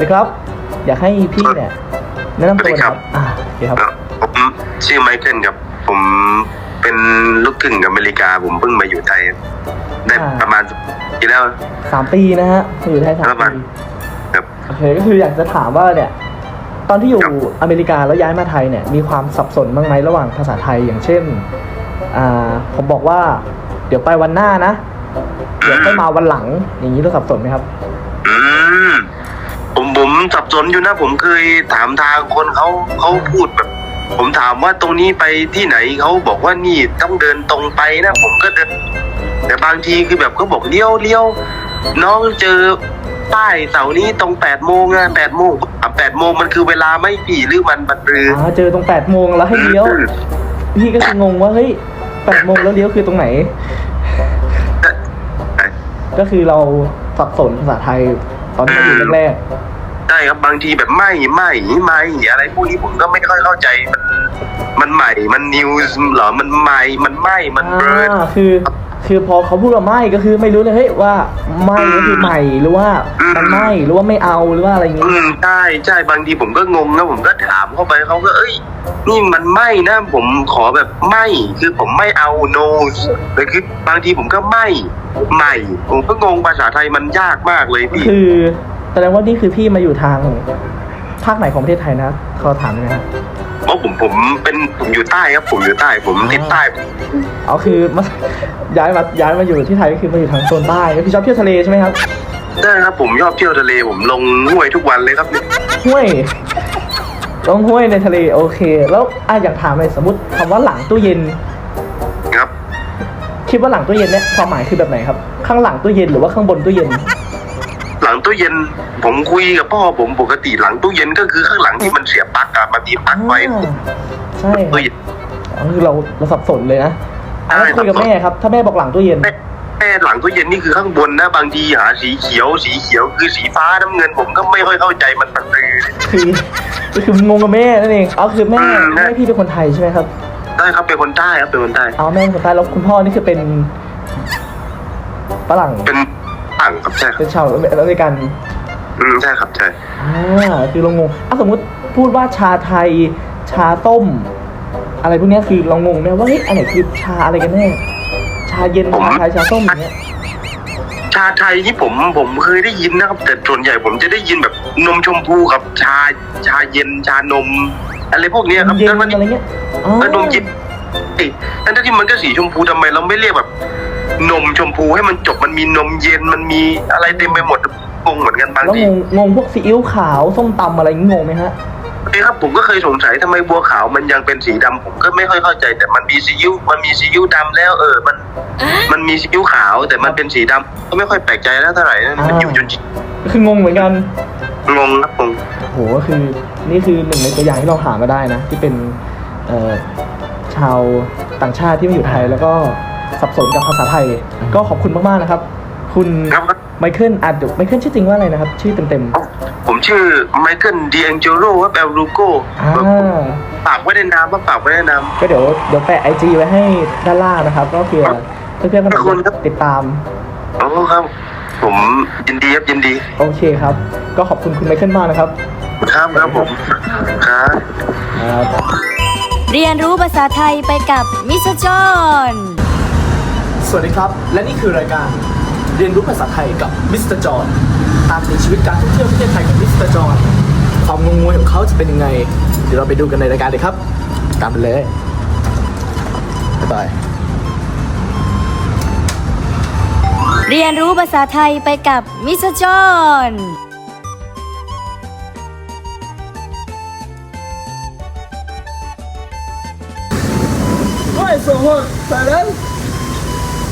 สวัสดีครับ อยากให้พี่เนี่ยแนะนำตัวหนะครับ อ่าโอเคครับ ผมชื่อไมเคิลครับ ผมเป็นลูกครึ่งอเมริกา ผมเพิ่งมาอยู่ไทย ได้อ่า ประมาณปีแล้ว สามปีนะฮะอยู่ไทยสามประมาณปีครับ โอเคก็คืออยากจะถามว่าเนี่ย ตอนที่อยู่อเมริกาแล้วย้ายมาไทยเนี่ย มีความสับสนบ้างไหมระหว่างภาษาไทยอย่างเช่น อ่า ผมบอกว่า เดี๋ยวไปวันหน้านะ เดี๋ยวค่อยมาวันหลัง อย่างนี้ต้องสับสนไหมครับอืมผมผม สับสนอยู่นะผมเคยถามทางคนเขาเขาพูดแบบ ผมถามว่าตรงนี้ไปที่ไหนเขาบอกว่านี่ต้องเดินตรงไปนะ ผมก็เดินแต่บางทีคือแบบเขาบอกเลี้ยวเลี้ยวน้องเจอป้ายเสาร์นี้ตรงแปดโมงนะแปดโมงอะแปดโมงมันคือเวลาไม่ผีหรือมันบันรืออ่าเจอตรงแปดโมงแล้วให้เลี้ยว พี่ก็คืองงว่าเฮ้ยแปดโมงแล้วเลี้ยวคือตรงไหน ก็คือเราสับสนภาษาไทยตอนที่มาอยู่แรก ใช่ครับบางทีแบบไม่ไม่ไม่อะไรพวกนี้ผมก็ไม่ค่อยเข้าใจมันมันใหม่มันนิวส์เหรอมันใหม่มันไม่ๆมันเบิร์นอ่าคือ คือพอเขาพูดว่าไม่ก็คือไม่รู้เลยเฮ้ยว่าไม่ก็คือใหม่หรือว่ามันไม่หรือว่าไม่เอาหรือว่าอะไรอย่างงี้ อืมใช่ใช่บางทีผมก็งงนะผมก็ถามเข้าไปเขาก็เอ้ย นี่มันไม่นะ ผมขอแบบไม่คือผมไม่เอา no แต่คือบางทีผมก็ไม่ใหม่ ผมก็งงภาษาไทยมันยากมากเลยพี่ คือ แสดงว่านี่คือพี่มาอยู่ทางภาคไหนของประเทศไทยนะเขาถามได้ไหมครับเพราะผมผมเป็นผมอยู่ใต้ครับ ผมอยู่ใต้ ผมทิศใต้ เอาคือมาย้ายมาย้ายมาอยู่ที่ไทยก็คือมาอยู่ทางโซนใต้ก็คือชอบเที่ยวทะเลใช่ไหมครับได้ครับผมชอบเที่ยวทะเลผมลงห้วยทุกวันเลยครับเนี่ยห้วยต้องห้วยในทะเลโอเค แล้วอะอยากถามเลยสมมติคำว่าหลังตู้เย็น ครับ คิดว่าหลังตู้เย็นเนี่ยความหมายคือแบบไหนครับ ข้างหลังตู้เย็นหรือว่าข้างบนตู้เย็นหลัง ตู้เย็น ผมคุยกับพ่อผมปกติหลังตู้เย็นก็คือข้างหลังที่มันเสียบปลั๊กอะมาที่ปลั๊กไฟอ่าใช่ครับตู้เย็นอ๋อคือเราเราสับสนเลยนะอะแล้วใช่คุยกับสับสนแม่ครับ ถ้าแม่บอกหลังตู้เย็นแม่แม่หลังตู้เย็นนี่คือข้างบนนะบางทีหาสีเขียว สีเขียวคือสีฟ้าน้ำเงินผมก็ไม่ค่อยเข้าใจมันมันคือคือก็คืองงกับแม่นั่นเองอ๋อคือแม่อืมแม่พี่เป็นคนไทยใช่ไหมครับได้ครับเป็นคนใต้ครับเป็นคนใต้อ๋อแม่เป็นคนไทยแล้วคุณพ่อนี่คือเป็นฝรั่งเป็นต่า งครับใช่ครัเป็บนชาวอเมริกันอืมใช่ครับใช่อ่าคือเรางงอะสมมติพูดว่าชาไทย ชาต้ม อะไรพวกเนี้ยคือเรางงไหมว่าเฮ้ยอันไหนคือชาอะไรกันแน่ชาเย็นชาไทยชาต้มอย่างเงี้ยชาไทยนี่ผมผมเคยได้ยินนะครับ แต่ส่วนใหญ่ผมจะได้ยินแบบนมชมพูกับชาชาเย็นชานม อะไรพวกเนี้ยครับเย็นแล้วมันอะไรเงี้ยอ๋อเออนมเย็นเอ้ยทั้งที่มันก็สีชมพูทำไมเราไม่เรียกแบบ นมชมพูให้มันจบมันมีนมเย็นมันมีอะไรเต็มไปหมดงงเหมือนกันบางแล้วทีงงงงพวกซีอิ๊วขาวส้มตำอะไรอย่างงี้งงไหมฮะ เอ้ยครับผมก็เคยสงสัยทำไมบัวขาวมันยังเป็นสีดำผมก็ไม่ค่อยเข้าใจ แต่มันมีซีอิ๊วมันมีซีอิ๊วดำแล้วเออมัน มันมีซีอิ๊วขาว แต่มันเป็นสีดำก็ไม่ค่อยแปลกใจแล้วเท่าไหร่นะมันอยู่จนก็คืองงเหมือนกัน งงครับผม โหก็คือนี่คือหนึ่งในตัวอย่างที่เราหามาได้นะ ที่เป็นเอ่อชาวต่างชาติที่มาอยู่ไทยแล้วก็ สับสนกับภาษาไทย ก็ขอบคุณมากๆนะครับ คุณครับ ไมเคิลอาจไมเคิลชื่อจริงว่าอะไรนะครับ ชื่อเต็มผมชื่อไมเคิลดีแองเจโรครับแอลรูโก้ๆอ่าฝากไว้ในน้ำว่าฝากไว้ในน้ ก็เดี๋ยวเดี๋ยวแปะไอจีไว้ให้ด้านล่างนะครับก็เผื่อเพื่อนๆคนขอบคุณครับติดตามำโอ้ครับ ผมยินดีครับยินดีโอเคครับ ก็ขอบคุณคุณไมเคิลมากนะครับครับครับผมครับ ครับ เรียนรู้ภาษาไทยไปกับมิสเตอร์จอห์น สวัสดีครับ และนี่คือรายการเรียนรู้ภาษาไทยกับมิสเตอร์จอห์นตามติดชีวิตการท่องเที่ยวประเทศไทยกับมิสเตอร์จอห์นความงงงวยของเขาจะเป็นยังไง เดี๋ยวเราไปดูกันในรายการเลยครับ ตามไปเลยบ๊ายบายเรียนรู้ภาษาไทยไปกับมิสเตอร์จอห์น Hi, someone, Thailand. I do live. เ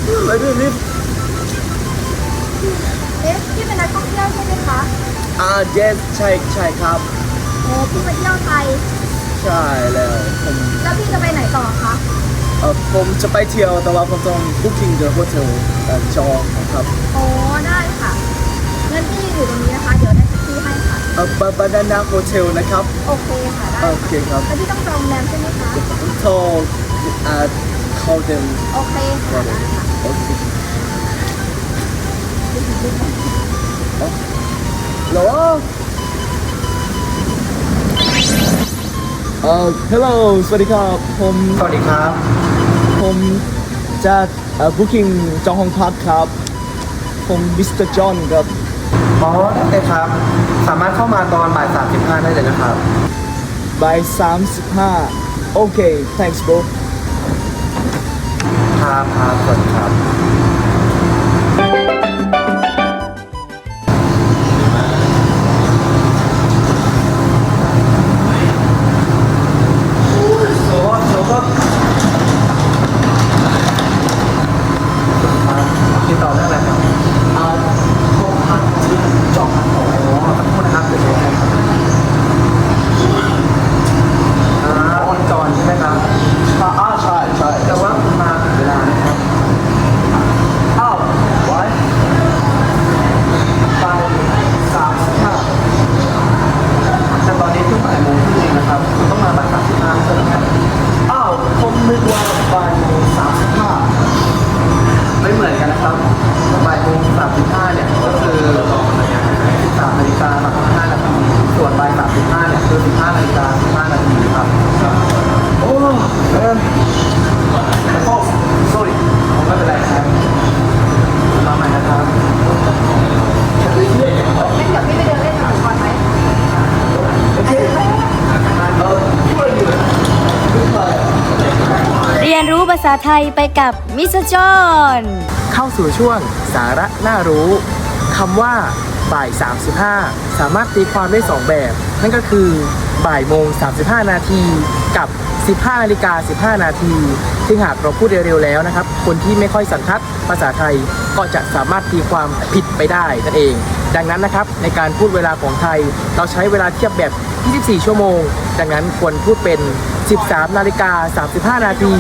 อ๊ะพี่เป็นนักท่องเที่ยวใช่ไหมคะ Ah, yes ใช่ใช่ครับ โอ้พี่มาเที่ยวไทย ใช่แล้วผมแล้วพี่จะไปไหนต่อคะ เอ่อผมจะไปเที่ยวแต่ว่าผมต้อง booking the hotel เอ่อจองครับ โอ้ได้ค่ะเงินที่อยู่ตรงนี้นะคะ เดี๋ยวได้แท็กซี่ให้ค่ะ เอ่อบาบานานาโฮเทลนะครับ โอเคค่ะ ได้โอค่ะเคครับ แล้วพี่ต้องจองโรงแรมใช่ไหมคะ โทรอ่า golden โอเคค่ะ golden okay hello uh hello สวัสดีครับผมสวัสดีครับ ผมจะเอ่อ booking จองห้องพักครับ ผมมิสเตอร์จอห์นครับ อ๋อได้เลยครับ สามารถเข้ามาตอนบ่ายสามสิบห้าได้เลยนะครับ by 35 okay thanks bro ครับครับสวัสดีครับ ภาษาไทยไปกับมิสเตอร์จอนเข้าสู่ช่วงสาระน่ารู้คำว่าบ่าย 35 สามารถตีความได้สองแบบ นั่นก็คือบ่ายโมง 35 นาทีกับ 15นาฬิกา15 นาทีซึ่งหากเราพูดเร็วๆแล้วนะครับ คนที่ไม่ค่อยสันทัดภาษาไทยก็จะสามารถตีความผิดไปได้นั่นเอง ดังนั้นนะครับในการพูดเวลาของไทย เราใช้เวลาเทียบแบบ 24 ชั่วโมง ดังนั้นควรพูดเป็น 13นาฬิกา35 นาที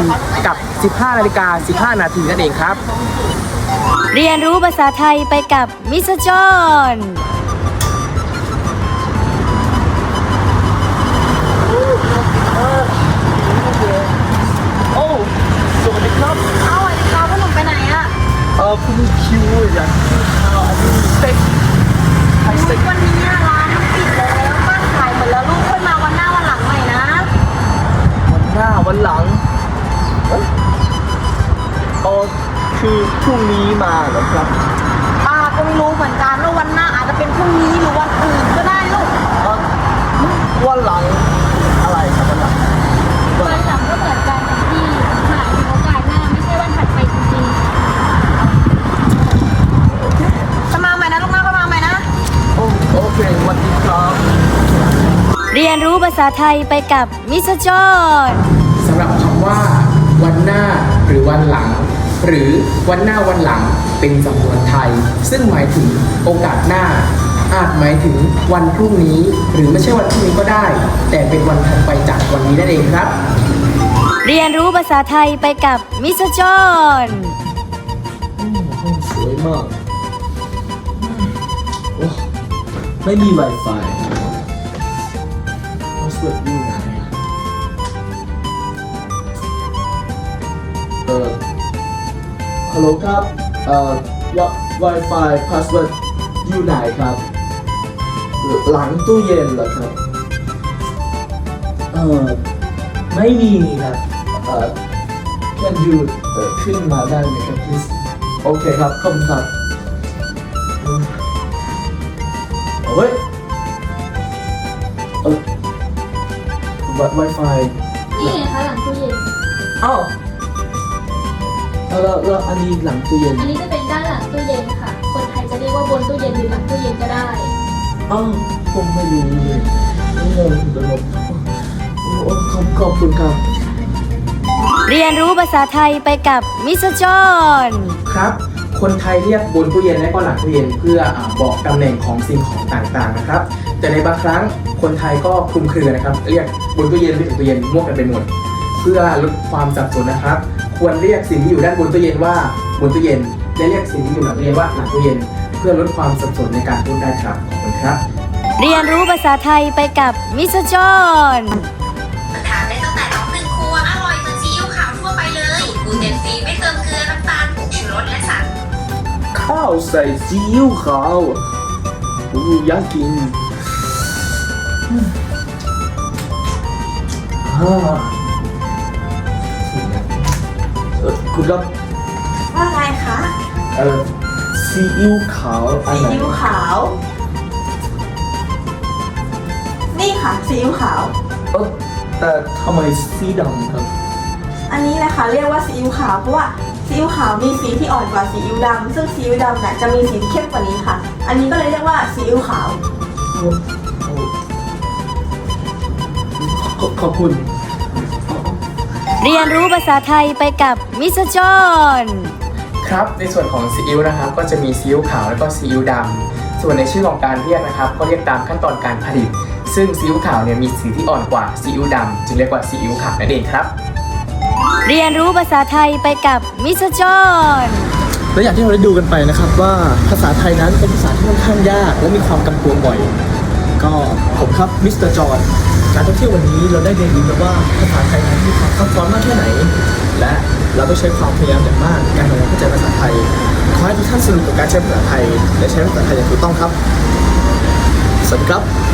กับ 15นาฬิกา15 นาทีนั่นเองครับ เรียนรู้ภาษาไทยไปกับมิสเตอร์จอห์นโอ้สวัสดีครับ เอ้าสวัสดีครับพ่อหนุ่มไปไหนอะเออผมคิวอยาก คือพรุ่งนี้มาเหรอครับป้าก็ไม่รู้เหมือนกันว่าวันหน้าอาจจะเป็นพรุ่งนี้หรือวันอื่นก็ได้ลูกเอ่อวันหลังอะไรครับวันหลังวันหลังก็เหมือนกันนะพี่หมายถึงโอกาสหน้าไม่ใช่วันถัดไปจริงๆจะมาใหม่นะลูกนะก็มาใหม่นะโอ้โอเคสวัสดีครับเรียนรู้ภาษาไทยไปกับมิสเตอร์จอห์นสำหรับคำว่าวันหน้าหรือวันหลัง หรือวันหน้าวันหลังเป็นสำนวนไทย ซึ่งหมายถึงโอกาสหน้า อาจหมายถึงวันพรุ่งนี้ หรือไม่ใช่วันพรุ่งนี้ก็ได้ แต่เป็นวันถัดไปจากวันนี้นั่นเองครับ เรียนรู้ภาษาไทยไปกับมิสเตอร์จอห์นห้องสวยมากโอ้ไม่มี Wi-Fi ฮัลโหลครับเอ่อ Wi-Fi พาสเวิร์ดอยู่ไหนครับ หลังตู้เย็นเหรอครับเอ่อไม่มีครับเอ่อ can you เอ่อขึ้นมาได้ไหมครับ please โอเคครับขอบคุณครับอืมเอาเว้ยเออ Wi- Wi-Fi นี่ไงคะหลังตู้เย็น อ้าว แล้วแล้วแล้วอันนี้หลังตู้เย็นอันนี้จะเป็นด้านหลังตู้เย็นค่ะ คนไทยจะเรียกว่าบนตู้เย็นหรือหลังตู้เย็นก็ได้ อ้าวผมไม่รู้เลยงงไปหมดโอ้โอ้ขอบขอบคุณครับเรียนรู้ภาษาไทยไปกับมิสเตอร์จอห์นครับ คนไทยเรียกบนตู้เย็นและก็หลังตู้เย็นเพื่ออาบอกตำแหน่งของสิ่งของต่างๆนะครับ แต่ในบางครั้งคนไทยก็คลุมเครือนะครับ เรียกบนตู้เย็นเรียกตู้เย็นมั่วกันไปหมด เพื่อลดความสับสนนะครับ ควรเรียกสิ่งที่อยู่ด้านบนตู้เย็นว่าบนตู้เย็น และเรียกสิ่งที่อยู่หลังตู้เย็นว่าหลังตู้เย็น เพื่อลดความสับสนในการพูดได้ครับขอบคุณครับ เรียนรู้ภาษาไทยไปกับมิสเตอร์จอห์นทานได้ตั้งแต่น้องหนึ่งขวบอร่อยเหมือนซีอิ๊วขาวทั่วไปเลยกลูเตนฟรีไม่เติมเกลือน้ำตาลผงชูรสและสารข้าวใส่ซีอิ๊วขาวโอ้อยากกิน เออคุณรับว่าไงคะเออซีอิ๊วขาวอันซีไหนอิ๊วขาว นี่ค่ะซีอิ๊วขาว เออแต่ทำไมสีดำครับ อันนี้นะคะเรียกว่าซีอิ๊วขาวเพราะว่าซีอิ๊วขาวมีสีที่อ่อนกว่าซีอิ๊วดำซึ่งซีอิ๊วดำเนี่ยจะมีสีที่เข้มกว่านี้ค่ะ อันนี้ก็เลยเรียกว่าซีอิ๊วขาว ขอขอบคุณ เรียนรู้ภาษาไทยไปกับมิสจอนครับ ในส่วนของซีอิ๊วนะครับก็จะมีซีอิ๊วขาวแล้วก็ซีอิ๊วดำส่วนในชื่อของการเรียกนะครับ ก็เรียกตามขั้นตอนการผลิต ซึ่งซีอิ๊วขาวเนี่ยมีสีที่อ่อนกว่าซีอิ๊วดำจึงเรียกว่าซีอิ๊วขาวนั่นเองครับ เรียนรู้ภาษาไทยไปกับมิสจอนและอย่างที่เราได้ดูกันไปนะครับว่าภาษาไทยนั้นเป็นภาษาที่ค่อนข้างยากและมีความกำกวมบ่อย ก็ผมครับมิสเตอร์จอห์นการท่องเที่ยววันนี้เราได้เรียนรู้แล้วว่าภาษาไทยนั้นมีความซับซ้อนมากแค่ไหน และเราต้องใช้ความพยายามอย่างมากในการทำความเข้าใจภาษาไทยขอให้ทุกท่านสนุกกับการใช้ภาษาไทย และใช้ภาษาไทยอย่างถูกต้องครับสวัสดีครับ